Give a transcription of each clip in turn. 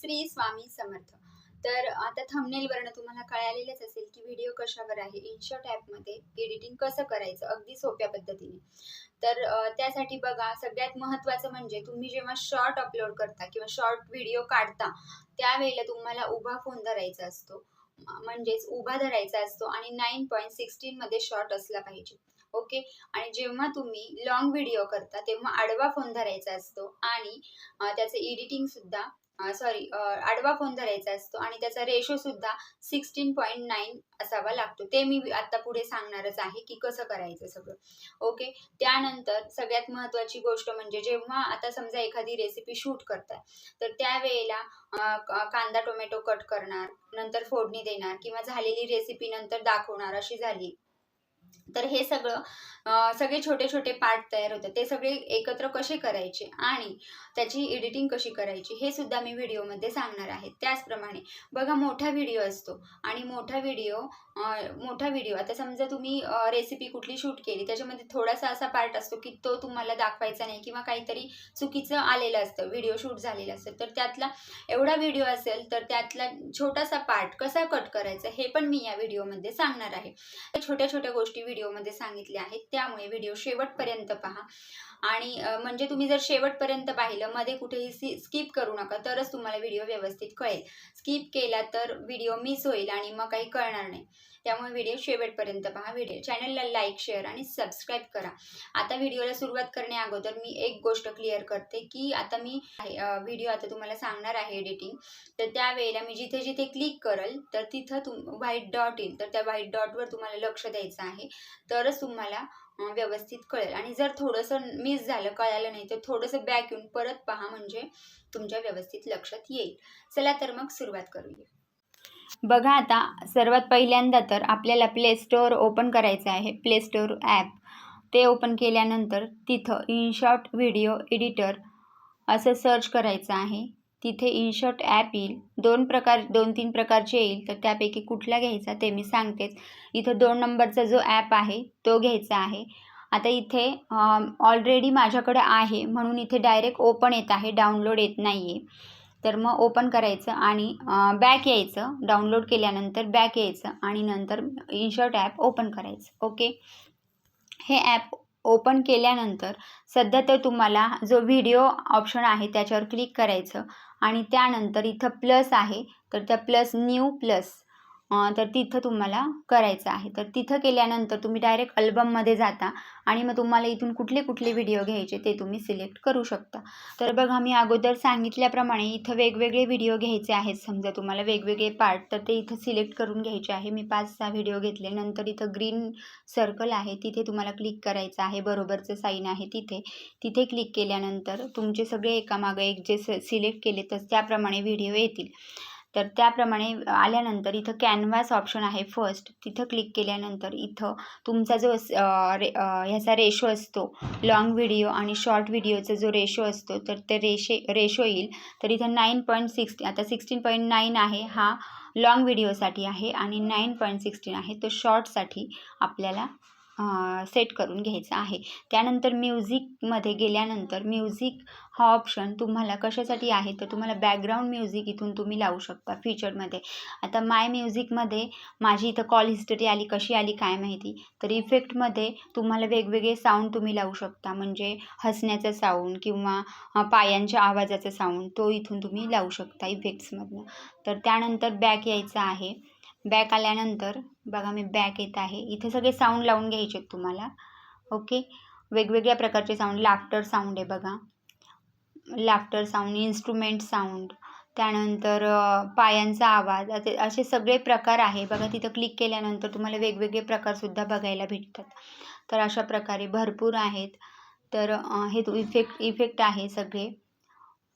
श्री स्वामी समर्थ. तर आता थंबनेलवरनं तुम्हाला कळालेलंच असेल की व्हिडिओ कशावर आहे. इनशॉट ॲपमध्ये एडिटिंग कसं करायचं? अगदी सोप्या पद्धतीने. तर त्यासाठी बघा सगळ्यात महत्त्वाचं म्हणजे तुम्ही जेव्हा शॉर्ट अपलोड करता किंवा शॉर्ट व्हिडिओ काढता त्यावेळेला तुम्हाला उभा फोन धरायचा असतो. म्हणजेच उभा धरायचा असतो आणि नाईन पॉईंट सिक्स्टीनमध्ये शॉर्ट असला पाहिजे. ओके? आणि जेव्हा तुम्ही लॉंग व्हिडिओ करता तेव्हा आडवा फोन धरायचा असतो आणि त्याचं एडिटिंग सुद्धा सॉरी आडवा फोन धरायचा असतो आणि त्याचा रेशो सुद्धा सिक्स्टीन पॉईंट नाईन असावा लागतो. ते मी आता पुढे सांगणारच आहे की कसं करायचं सगळं. ओके त्यानंतर सगळ्यात महत्त्वाची गोष्ट म्हणजे जेव्हा आता समजा एखादी रेसिपी शूट करताय तर त्यावेळेला कांदा टोमॅटो कट करणार नंतर फोडणी देणार किंवा झालेली रेसिपी नंतर दाखवणार अशी झाली. तर हे सगळं सगळे छोटे छोटे पार्ट तयार होतात ते सगळे एकत्र कसे करायचे आणि त्याची एडिटिंग कशी करायची हे सुद्धा मी व्हिडिओमध्ये सांगणार आहे. त्याचप्रमाणे बघा मोठा व्हिडिओ असतो आणि मोठा व्हिडिओ मोठा व्हिडिओ आता समजा तुम्ही रेसिपी कुठली शूट केली त्याच्यामध्ये थोडासा असा पार्ट असतो की तो तुम्हाला दाखवायचा नाही किंवा काहीतरी चुकीचं आलेलं असतं व्हिडिओ शूट झालेला असतं. तर त्यातला एवढा व्हिडिओ असेल तर त्यातला छोटासा पार्ट कसा कट करायचा हे पण मी या व्हिडिओमध्ये सांगणार आहे. त्या छोट्या छोट्या गोष्टी व्हिडिओमध्ये सांगितल्या आहेत त्यामुळे व्हिडिओ शेवटपर्यंत पहा. आणि म्हणजे तुम्ही जर शेवटपर्यंत पाहिलं मध्ये कुठेही सी स्किप करू नका तरच तुम्हाला व्हिडिओ व्यवस्थित कळेल. स्किप केला तर व्हिडिओ मिस होईल आणि मग काही कळणार नाही. त्यामुळे व्हिडिओ शेवटपर्यंत पहा. व्हिडिओ चॅनलला लाईक शेअर आणि सबस्क्राईब करा. आता व्हिडिओला सुरुवात करण्या अगोदर मी एक गोष्ट क्लिअर करते की आता मी व्हिडिओ आता तुम्हाला सांगणार आहे एडिटिंग तर त्यावेळेला मी जिथे जिथे क्लिक करल तर तिथं तुम व्हाईट डॉट येईल तर त्या व्हाईट डॉटवर तुम्हाला लक्ष द्यायचं आहे. तरच तुम्हाला व्यवस्थित कळेल. आणि जर थोडंसं मिस झालं कळालं नाही तर थोडंसं बॅक येऊन परत पहा. म्हणजे तुमच्या व्यवस्थित लक्षात येईल. चला तर मग सुरुवात करूया. बघा आता सर्वात पहिल्यांदा तर आपल्याला प्ले स्टोअर ओपन करायचं आहे. प्ले स्टोअर ॲप ते ओपन केल्यानंतर तिथं इनशॉट व्हिडिओ एडिटर असं सर्च करायचं आहे. तिथे इनशॉट ॲप येईल. दोन प्रकार दोन तीन प्रकारचे येईल. तर त्यापैकी कुठला घ्यायचा ते मी सांगतेच. इथं दोन नंबरचा जो ॲप आहे तो घ्यायचा आहे. आता इथे ऑलरेडी माझ्याकडे आहे. म्हणून इथे डायरेक्ट ओपन येत आहे. डाउनलोड येत नाही आहे तर मग ओपन करायचं आणि बॅक यायचं. डाउनलोड केल्यानंतर बॅक यायचं आणि नंतर इनशॉर्ट ॲप ओपन करायचं. ओके हे ॲप ओपन केल्यानंतर सध्या तर तुम्हाला जो व्हिडिओ ऑप्शन आहे त्याच्यावर क्लिक करायचं आणि त्यानंतर इथं प्लस आहे. तर त्या प्लस न्यू प्लस तर तिथं तुम्हाला करायचं आहे. तर तिथं केल्यानंतर तुम्ही डायरेक्ट अल्बममध्ये जाता आणि मग तुम्हाला इथून कुठले कुठले व्हिडिओ घ्यायचे ते तुम्ही सिलेक्ट करू शकता. तर बघा मी अगोदर सांगितल्याप्रमाणे इथं वेगवेगळे व्हिडिओ घ्यायचे आहेत. समजा तुम्हाला वेगवेगळे पार्ट तर ते इथं सिलेक्ट करून घ्यायचे आहे. मी पाच सहा व्हिडिओ घेतले. नंतर इथं ग्रीन सर्कल आहे. तिथे तुम्हाला क्लिक करायचं आहे. बरोबरचं साईन आहे तिथे. तिथे क्लिक केल्यानंतर तुमचे सगळे एकामागं एक जे सिलेक्ट केले तर त्याप्रमाणे व्हिडिओ येतील. तर त्याप्रमाणे आल्यानंतर इथं कॅनव्हास ऑप्शन आहे फर्स्ट तिथं क्लिक केल्यानंतर इथं तुमचा जो स- रे ह्याचा रेशो असतो लाँग व्हिडिओ आणि शॉर्ट व्हिडिओचा जो रेशो असतो तर ते रेशे रेशो येईल. तर इथं नाईन पॉईंट सिक्स्टी आता सिक्स्टीन पॉईंट नाईन आहे हा लाँग व्हिडिओसाठी आहे आणि नाईन पॉईंट सिक्स्टीन आहे. तो शॉर्टसाठी आपल्याला सेट करून घ्यायचा आहे. त्यानंतर म्युझिकमध्ये गेल्यानंतर म्युझिक हा ऑप्शन तुम्हाला कशासाठी आहे? तर तुम्हाला बॅकग्राऊंड म्युझिक इथून तुम्ही लावू शकता फीचरमध्ये आता माय म्युझिकमध्ये माझी इथं कॉल हिस्टरी आली कशी आली काय माहिती? तर इफेक्टमध्ये तुम्हाला वेगवेगळे साऊंड तुम्ही लावू शकता. म्हणजे हसण्याचा साऊंड किंवा पायांच्या आवाजाचा साऊंड तो इथून तुम्ही लावू शकता इफेक्ट्समधनं तर त्यानंतर बॅक यायचं आहे. बॅक आल्यानंतर बघा मी बॅक येत आहे. इथे सगळे साऊंड लावून घ्यायचे आहेत तुम्हाला. ओके वेगवेगळ्या प्रकारचे साऊंड लाफ्टर साऊंड आहे बघा. लाफ्टर साऊंड इन्स्ट्रुमेंट साऊंड त्यानंतर पायांचा आवाज. असे असे सगळे प्रकार आहे. बघा तिथं क्लिक केल्यानंतर तुम्हाला वेगवेगळे प्रकारसुद्धा बघायला भेटतात. तर अशा प्रकारे भरपूर आहेत. तर हे तो इफेक्ट इफेक्ट आहे सगळे.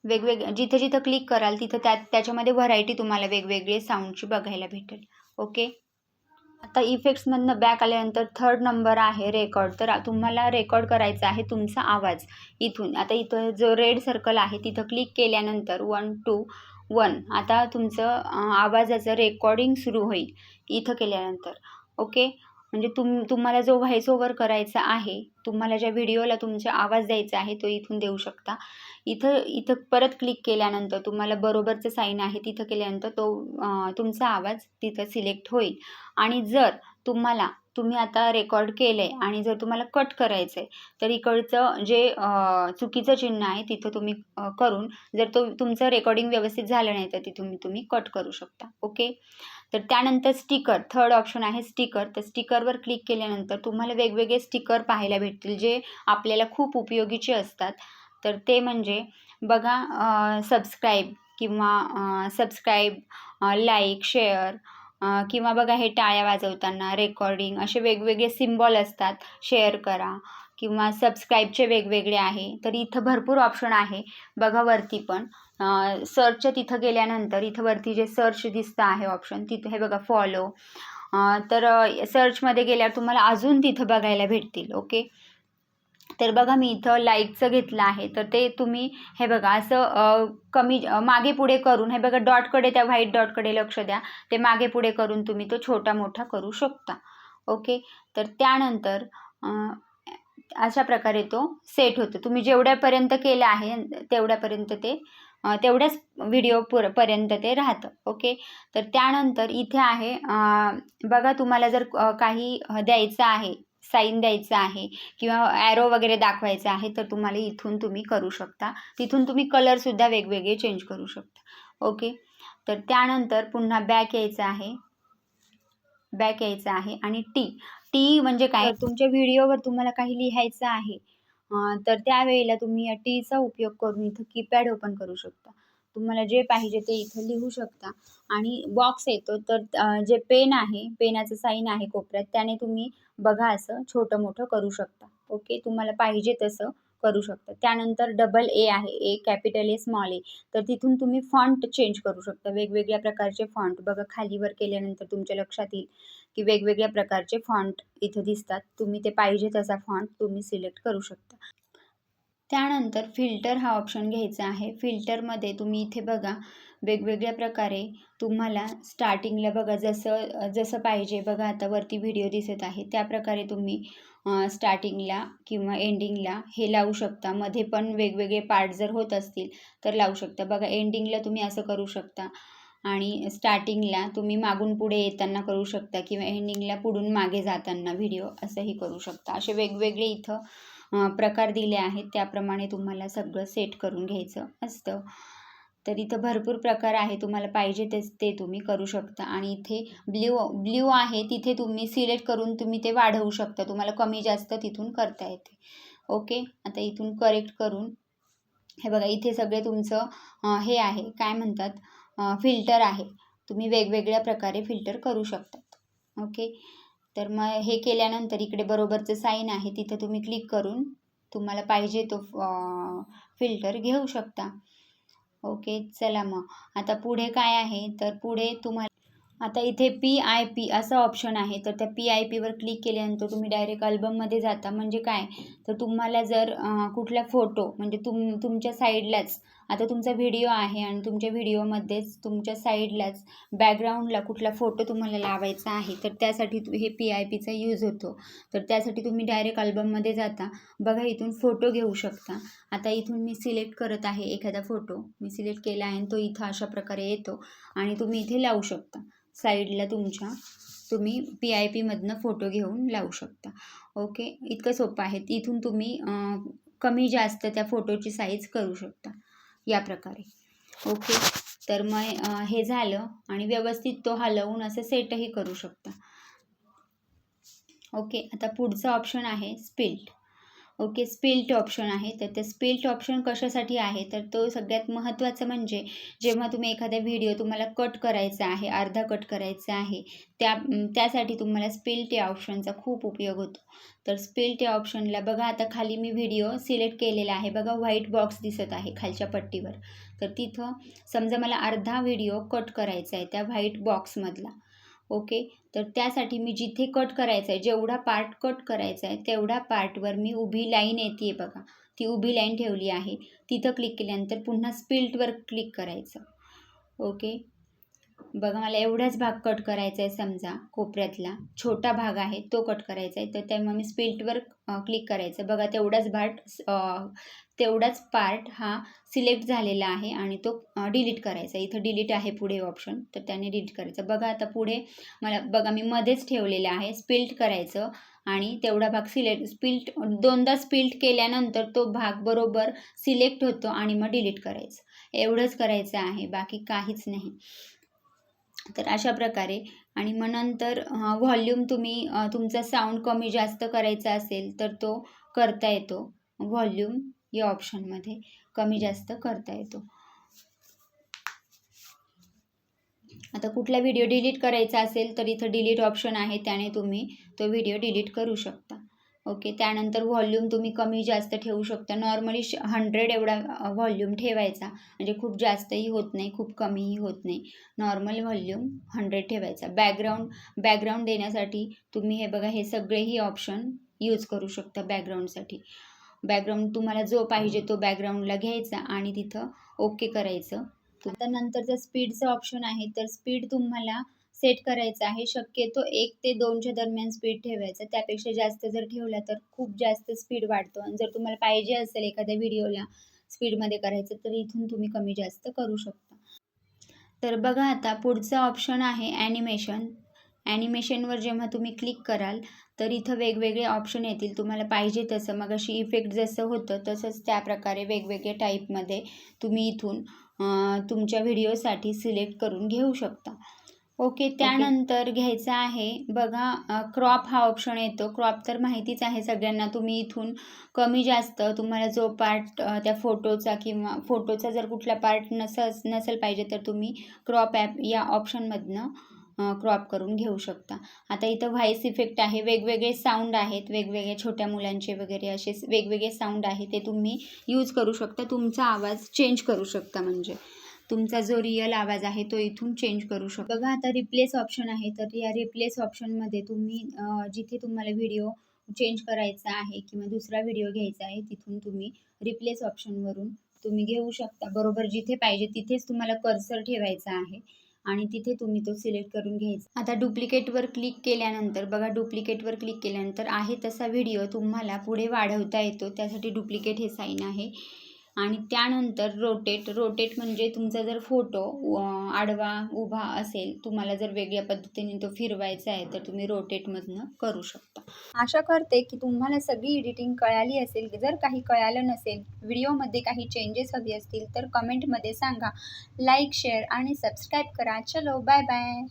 वेगवेग जिथं जिथं क्लिक कराल तिथं त्या त्याच्यामध्ये व्हरायटी तुम्हाला वेगवेगळे साऊंडची बघायला भेटेल. ओके आता इफेक्ट्समधनं बॅक आल्यानंतर थर्ड नंबर आहे रेकॉर्ड तर तुम्हाला रेकॉर्ड करायचा आहे तुमचा आवाज इथून. आता इथं जो रेड सर्कल आहे तिथं क्लिक केल्यानंतर वन टू वन आता तुमचं आवाजाचं रेकॉर्डिंग सुरू होईल इथं केल्यानंतर. ओके म्हणजे तुम तुम्हाला जो व्हॉइस ओव्हर करायचा आहे तुम्हाला ज्या व्हिडिओला तुमचा आवाज द्यायचा आहे तो इथून देऊ शकता. इथं इथं परत क्लिक केल्यानंतर तुम्हाला बरोबरचं साईन आहे तिथं केल्यानंतर तो तुमचा आवाज तिथं सिलेक्ट होईल. आणि जर तुम्हाला तुम्ही आता रेकॉर्ड केलं आहे आणि जर तुम्हाला कट करायचं आहे तर इकडचं जे चुकीचं चिन्ह आहे तिथं तुम्ही करून जर तो तुमचं रेकॉर्डिंग व्यवस्थित झालं नाही तर तिथून तुम्ही कट करू शकता ओके तर त्यानंतर स्टिकर थर्ड ऑप्शन आहे स्टिकर तर स्टिकरवर क्लिक केल्यानंतर तुम्हाला वेगवेगळे स्टिकर पाहायला भेटतील जे आपल्याला खूप उपयोगीचे असतात. तर ते म्हणजे बघा सबस्क्राईब किंवा सबस्क्राईब लाईक शेअर किंवा बघा हे टाळ्या वाजवताना रेकॉर्डिंग असे वेगवेगळे सिम्बॉल असतात शेअर करा किंवा सबस्क्राईबचे वेगवेगळे आहे तर इथं भरपूर ऑप्शन आहे. बघा वरती पण. सर्च तिथं गेल्यानंतर इथं वरती जे सर्च दिसतं आहे ऑप्शन तिथं हे बघा फॉलो तर सर्चमध्ये गेल्यावर तुम्हाला अजून तिथं बघायला भेटतील ओके तर बघा मी इथं लाईकचं घेतलं आहे. तर ते तुम्ही हे बघा असं कमी मागे पुढे करून हे बघा डॉटकडे त्या व्हाईट डॉटकडे लक्ष द्या. ते मागे पुढे करून तुम्ही तो छोटा मोठा करू शकता. ओके? तर त्यानंतर अशा प्रकारे तो सेट होतो. तुम्ही जेवढ्यापर्यंत केलं आहे तेवढ्यापर्यंत ते तेवढ्याच व्हिडिओ पुर पर्यंत ते राहतं. ओके? तर त्यानंतर इथे आहे बघा तुम्हाला जर काही द्यायचं आहे साईन द्यायचं आहे किंवा ॲरो वगैरे दाखवायचं आहे तर तुम्हाला इथून तुम्ही करू शकता. तिथून तुम्ही कलरसुद्धा वेगवेगळे चेंज करू शकता. ओके तर त्यानंतर पुन्हा बॅक यायचं आहे. बॅक यायचं आहे आणि टी टी म्हणजे काय? तुमच्या व्हिडिओवर तुम्हाला काही लिहायचं आहे. तर त्यावेळेला तुम्ही या टीचा उपयोग करून इथं कीपॅड ओपन करू शकता. तुम्हाला जे पाहिजे ते इथं लिहू शकता. आणि बॉक्स येतो तर जे पेन आहे पेनाचं साईन आहे कोपऱ्यात त्याने तुम्ही बघा असं छोटं मोठं करू शकता. ओके तुम्हाला पाहिजे तसं करू शकता. त्यानंतर डबल ए आहे ए कॅपिटल ए स्मॉल ए तर तिथून तुम्ही फॉन्ट चेंज करू शकता. वेगवेगळ्या प्रकारचे फॉन्ट बघा खालीवर केल्यानंतर तुमच्या लक्षात येईल की वेगवेगळ्या प्रकारचे फॉन्ट इथं दिसतात. तुम्ही ते पाहिजे तसा फॉन्ट तुम्ही सिलेक्ट करू शकता. त्यानंतर फिल्टर हा ऑप्शन घ्यायचा आहे. फिल्टरमध्ये तुम्ही इथे बघा वेगवेगळ्या प्रकारे तुम्हाला स्टार्टिंगला बघा जसं जसं पाहिजे बघा आता वरती व्हिडिओ दिसत आहे. त्या प्रकारे तुम्ही स्टार्टिंगला किंवा एंडिंगला हे लावू शकता. मध्ये पण वेगवेगळे पार्ट जर होत असतील तर लावू शकता. बघा एंडिंगला तुम्ही असं करू शकता आणि स्टार्टिंगला तुम्ही मागून पुढे येताना करू शकता किंवा एंडिंगला पुढून मागे जाताना व्हिडिओ असंही करू शकता. असे वेगवेगळे इथं प्रकार दिले आहेत त्याप्रमाणे तुम्हाला सगळं सेट करून घ्यायचं असतं. तर इथं भरपूर प्रकार आहे तुम्हाला पाहिजे तेच ते तुम्ही करू शकता. आणि इथे ब्ल्यू ब्ल्यू आहे तिथे तुम्ही सिलेक्ट करून तुम्ही ते वाढवू शकता. तुम्हाला कमी जास्त तिथून करता येते. ओके आता इथून करेक्ट करून हे बघा इथे सगळे तुमचं हे आहे. काय म्हणतात? फिल्टर आहे. तुम्ही वेगवेगळ्या प्रकारे फिल्टर करू शकतात. ओके तर मग हे केल्यानंतर इकडे बरोबरचं साईन आहे तिथं तुम्ही क्लिक करून तुम्हाला पाहिजे तो फिल्टर घेऊ शकता. ओके चला मग. आता पुढे काय आहे? तर पुढे तुम्हाला आता इथे पी आय पी असं ऑप्शन आहे. तर त्या पी आय पीवर क्लिक केल्यानंतर तुम्ही डायरेक्ट अल्बममध्ये जाता. म्हणजे काय? तर तुम्हाला जर कुठला फोटो म्हणजे तुम तुमच्या साईडलाच आता तुमचा व्हिडिओ आहे आणि तुमच्या व्हिडिओमध्येच तुमच्या साईडलाच बॅकग्राऊंडला कुठला फोटो तुम्हाला लावायचा आहे तर त्यासाठी हे पी आय पीचा यूज होतो. तर त्यासाठी तुम्ही डायरेक्ट अल्बममध्ये जाता. बघा इथून फोटो घेऊ शकता. आता इथून मी सिलेक्ट करत आहे एखादा फोटो मी सिलेक्ट केला आहे आणि तो इथं अशा प्रकारे येतो. आणि तुम्ही इथे लावू शकता. साईडला तुमच्या तुम्ही पी आय पीमधनं फोटो घेऊन लावू शकता. ओके इतकं सोपं आहे. इथून तुम्ही कमी जास्त त्या फोटोची साईज करू शकता. या प्रकारे. ओके तर मग हे झालं आणि व्यवस्थित तो हलवून असं सेटही करू शकता. ओके आता पुढचं ऑप्शन आहे स्पिल्ट ओके स्पिल्ट ऑप्शन आहे. तर ते स्पिल्ट ऑप्शन कशासाठी आहे? तर तो सगळ्यात महत्त्वाचं म्हणजे जेव्हा तुम्ही एखादा व्हिडिओ तुम्हाला कट करायचा आहे अर्धा कट करायचा आहे त्या त्यासाठी तुम्हाला स्पिल्ट या ऑप्शनचा खूप उपयोग होतो. तर स्पिल्ट या ऑप्शनला बघा आता खाली मी व्हिडिओ सिलेक्ट केलेला आहे. बघा व्हाईट बॉक्स दिसत आहे खालच्या पट्टीवर. तर तिथं समजा मला अर्धा व्हिडिओ कट करायचा आहे त्या व्हाईट बॉक्समधला ओके? तर त्यासाठी मी जिथे कट करायचं आहे जेवढा पार्ट कट करायचा आहे तेवढ्या पार्टवर मी उभी लाईन येते बघा. ती उभी लाईन ठेवली आहे. तिथं क्लिक केल्यानंतर पुन्हा स्पिल्टवर क्लिक करायचं. ओके? बघा मला एवढाच भाग कट करायचा आहे समजा कोपऱ्यातला. छोटा भाग आहे तो कट करायचा आहे तर तेव्हा मी स्पिल्टवर क्लिक करायचं. बघा तेवढाच भाट तेवढाच पार्ट हा सिलेक्ट झालेला आहे आणि तो डिलीट करायचा. इथं डिलीट आहे पुढे ऑप्शन तर त्याने डिलीट करायचं. बघा आता पुढे मला बघा मी मध्येच ठेवलेलं आहे. स्पिल्ट करायचं आणि तेवढा भाग सिलेक्ट स्पिल्ट दोनदा स्पिल्ट केल्यानंतर तो भाग बरोबर सिलेक्ट होतो आणि मग डिलीट करायचं. एवढंच करायचं आहे बाकी काहीच नाही. तर अशा प्रकारे आणि मग नंतर व्हॉल्यूम तुम्ही तुमचा साऊंड कमी जास्त करायचा असेल तर तो करता येतो. व्हॉल्यूम या ऑप्शनमध्ये कमी जास्त करता येतो. आता कुठला व्हिडिओ डिलीट करायचा असेल तर इथं डिलीट ऑप्शन आहे त्याने तुम्ही तो व्हिडिओ डिलीट करू शकता. ओके त्यानंतर व्हॉल्यूम तुम्ही कमी जास्त ठेवू शकता. नॉर्मली हंड्रेड एवढा व्हॉल्यूम ठेवायचा. म्हणजे खूप जास्तही होत नाही खूप कमीही होत नाही. नॉर्मल व्हॉल्यूम हंड्रेड ठेवायचा. बॅकग्राऊंड बॅकग्राऊंड देण्यासाठी तुम्ही हे बघा हे सगळेही ऑप्शन यूज करू शकता बॅकग्राऊंडसाठी बॅकग्राऊंड तुम्हाला जो पाहिजे तो बॅकग्राऊंडला घ्यायचा आणि तिथं ओके करायचं. आता नंतरचं स्पीडचं ऑप्शन आहे तर स्पीड तुम्हाला सेट करायचं आहे. शक्यतो एक ते दोनच्या दरम्यान स्पीड ठेवायचं. त्यापेक्षा जास्त जर ठेवला तर खूप जास्त स्पीड वाढतो. आणि जर तुम्हाला पाहिजे असेल एखाद्या व्हिडिओला स्पीडमध्ये करायचं तर इथून तुम्ही कमी जास्त करू शकता. तर बघा आता पुढचं ऑप्शन आहे ॲनिमेशन ॲनिमेशनवर जेव्हा तुम्ही क्लिक कराल तर इथं वेगवेगळे ऑप्शन येतील. तुम्हाला पाहिजे तसं. मग अशी इफेक्ट जसं होतं तसंच त्या प्रकारे वेगवेगळे टाईपमध्ये तुम्ही इथून तुमच्या व्हिडिओसाठी सिलेक्ट करून घेऊ शकता. ओके त्यानंतर घ्यायचं आहे बघा क्रॉप हा ऑप्शन येतो. क्रॉप तर माहितीच आहे सगळ्यांना. तुम्ही इथून कमी जास्त तुम्हाला जो पार्ट त्या फोटोचा किंवा फोटोचा जर कुठला पार्ट नसल नसेल पाहिजे तर तुम्ही क्रॉप ॲप या ऑप्शनमधनं क्रॉप करून घेऊ शकता. आता इथं व्हाईस इफेक्ट आहे वेगवेगळे साऊंड आहेत वेगवेगळे छोट्या मुलांचे वगैरे असे वेगवेगळे साऊंड आहे ते तुम्ही यूज करू शकता. तुमचा आवाज चेंज करू शकता म्हणजे. तुमचा जो रिअल आवाज आहे तो इथून चेंज करू शकता. बघा आता रिप्लेस ऑप्शन आहे तर या रिप्लेस ऑप्शनमध्ये तुम्ही जिथे तुम्हाला व्हिडिओ चेंज करायचा आहे किंवा दुसरा व्हिडिओ घ्यायचा आहे तिथून तुम्ही रिप्लेस ऑप्शनवरून तुम्ही घेऊ शकता. बरोबर जिथे पाहिजे तिथेच तुम्हाला कर्सर ठेवायचा आहे. आणि तिथे तुम्ही तो सिलेक्ट करून घ्यायचा. आता डुप्लिकेटवर क्लिक केल्यानंतर बघा डुप्लिकेटवर क्लिक केल्यानंतर आहे तसा व्हिडिओ तुम्हाला पुढे वाढवता येतो. त्यासाठी डुप्लिकेट हे साईन आहे. आणि त्यानंतर रोटेट रोटेट म्हणजे तुमचा जर फोटो आडवा उभा असेल तुम्हाला जर वेगळ्या पद्धतीने तो फिरवायचा आहे तर तुम्ही रोटेटमधनं करू शकता. आशा करते की तुम्हाला सगळी एडिटिंग कळाली असेल. जर काही कळालं नसेल व्हिडिओमध्ये काही चेंजेस हवे असतील तर कमेंटमध्ये सांगा. लाईक शेअर आणि सबस्क्राईब करा. चलो बाय बाय